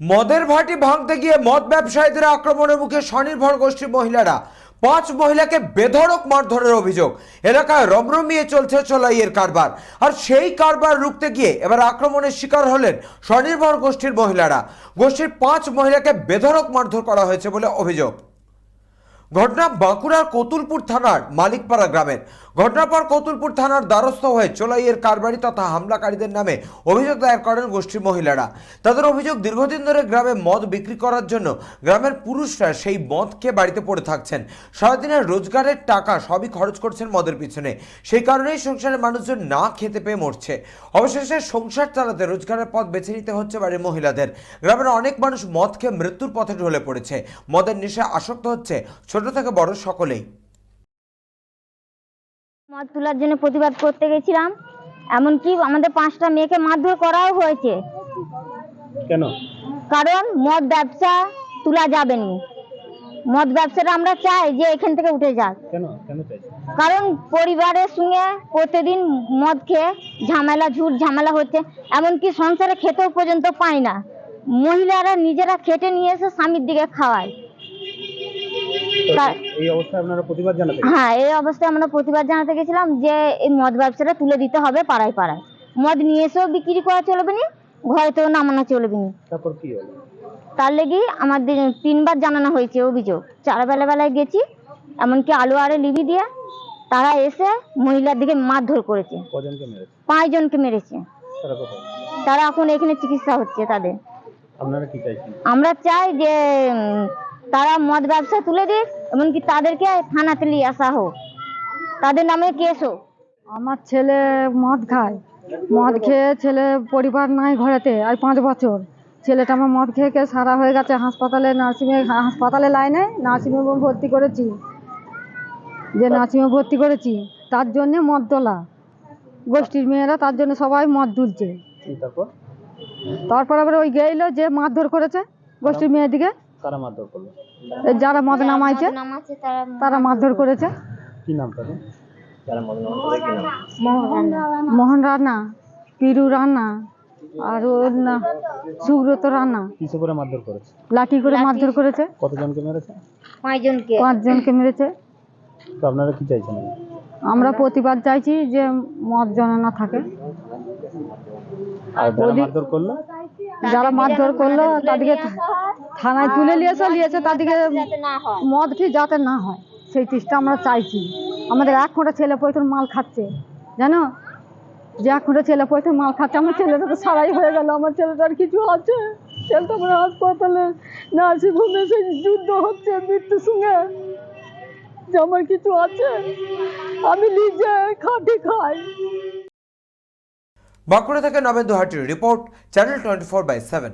মদের ভাটি ভাঙতে গিয়ে মদ ব্যবসায়ীদের আক্রমণের মুখে স্বনির্ভর গোষ্ঠীর মহিলারা। পাঁচ মহিলাকে বেধড়ক মারধরের অভিযোগ। এলাকায় রমরমিয়ে চলছে চোলাইয়ের কারবার। আর সেই কারবার রুখতে গিয়ে এবার আক্রমণের শিকার হলেন স্বনির্ভর গোষ্ঠীর মহিলারা। গোষ্ঠীর পাঁচ মহিলাকে বেধড়ক মারধর করা হয়েছে বলে অভিযোগ। ঘটনা বাঁকুড়ার কতুলপুর থানার মালিকপাড়া গ্রামের। ঘটনার পর কতুলপুর থানার দ্বারস্থ হয়ে চোলাইয়ের কারবারি তথা হামলাকারীদের নামে অভিযোগ দায়ের করেন গোষ্ঠীর মহিলারা। তাদের অভিযোগ, দীর্ঘদিন ধরে গ্রামে মদ বিক্রি করার জন্য গ্রামের পুরুষরা সেই মদ খেয়ে বাড়িতে পড়ে থাকছেন। সারাদিনের রোজগারের টাকা সবই খরচ করছেন মদের পিছনে। সেই কারণেই সংসারের মানুষজন না খেতে পেয়ে মরছে। অবশেষে সংসার চালাতে রোজগারের পথ বেছে নিতে হচ্ছে বাড়ির মহিলাদের। গ্রামের অনেক মানুষ মদ খেয়ে মৃত্যুর পথে ঢলে পড়েছে। মদের নেশা আসক্ত হচ্ছে ছোট থেকে বড় সকলেই। মদ তোলার জন্য প্রতিবাদ করতে গেছিলাম এমনকি আমাদের পাঁচটা মেয়েকে মারধর করাও হয়েছে। কেন? কারণ মদ ব্যবসা তোলা যাবে না। মদ ব্যবসাটা আমরা চাই যে এখান থেকে উঠে যাক। কেন? কেন কারণ পরিবারের সঙ্গে প্রতিদিন মদ খেয়ে ঝামেলা ঝুট ঝামেলা হচ্ছে এমনকি সংসারে খেতেও পর্যন্ত পায় না। মহিলারা নিজেরা খেটে নিয়ে এসে স্বামীর দিকে খাওয়ায়। এই অবস্থায় আপনারা প্রতিবাদ জানাতে হ্যাঁ এই অবস্থায় আমরা প্রতিবাদ জানাতে গেছিলাম যে এই মদ ব্যবসাটা তুলে দিতে হবে পাড়ায় পাড়ায়। মদ নিয়ে এসেও বিক্রি করা চলবে না ঘরেতেও নামানো চলবে না। তারপর কি হলো? তার লেগে আমাদের তিনবার জানানো হয়েছে অভিযোগ। চার বেলা বেলায় গেছি এমনকি আলু আরে লিবি দিয়ে তারা এসে মহিলার দিকে মারধর করেছে। কজনকে মেরেছে? পাঁচজনকে মেরেছে। তারা এখন এখানে চিকিৎসা হচ্ছে তাদের। আপনারা কি চাইছেন? আমরা চাই যে তারা মদ ব্যবসা তুলে দিক এমনকি তাদেরকে থানাতে নিয়ে আসা হোক। তাদের নামে কেস হোক। আমার ছেলে মদ খায়। মদ খেয়ে ছেলে পরিবার নাই ঘরেতে আর পাঁচ বছর। ছেলেটা আমার মদ খেয়ে খেয়ে সারা হয়ে গেছে হাসপাতালে নার্সিংয়ে হাসপাতালে লাইনে নার্সিংহোমে ভর্তি করেছি। যে নার্সিংহোমে ভর্তি করেছি তার জন্যে মদ তোলা। গোষ্ঠীর মেয়েরা তার জন্য সবাই মদ তুলছে। তারপর আবার ওই গেইলো যে মারধর করেছে গোষ্ঠীর মেয়েদিকে। কারা মারধর করল? যারা মদ নামাইছে নামাচ্ছে তারা তারা মারধর করেছে। কি নাম তাদের? যারা মদ নামাতে কি নাম? মোহন রানা। পিরু রানা আর ওর না সুব্রত রান্না কিসে করে মারধর করেছে? লাঠি করে মারধর করেছে। কতজনকে মেরেছে? পাঁচজনকে। পাঁচজনকে মেরেছে। তো আপনারা কি চাইছেন? আমরা প্রতিবাদ চাইছি যে মদ যেন না থাকে। আর যারা মারধর করল? যারা মারধর করল তাদেরকে থানায় তুলে নিয়েছে নিয়েছে তাদেরকে মদ কি যাতে না হয় সেই চেষ্টা আমরা চাইছি। আমাদের এক ফোঁটা ছেলে পয়সা মাল খাচ্ছে জানো? যে এক ফোঁটা ছেলে পয়সা মাল খাচ্ছে আমার ছেলেটা তো সারাই হয়ে গেল আমার ছেলেটার কিছু আছে? ছেলেটা আমার হাসপাতালে নার্সিংহোমে সেই যুদ্ধ হচ্ছে মৃত্যুর সঙ্গে। যে আমার কিছু আছে আমি নিজে খাটি খাই। বাঁকুড়া থেকে Nabendu হাটির report channel twenty four by seven.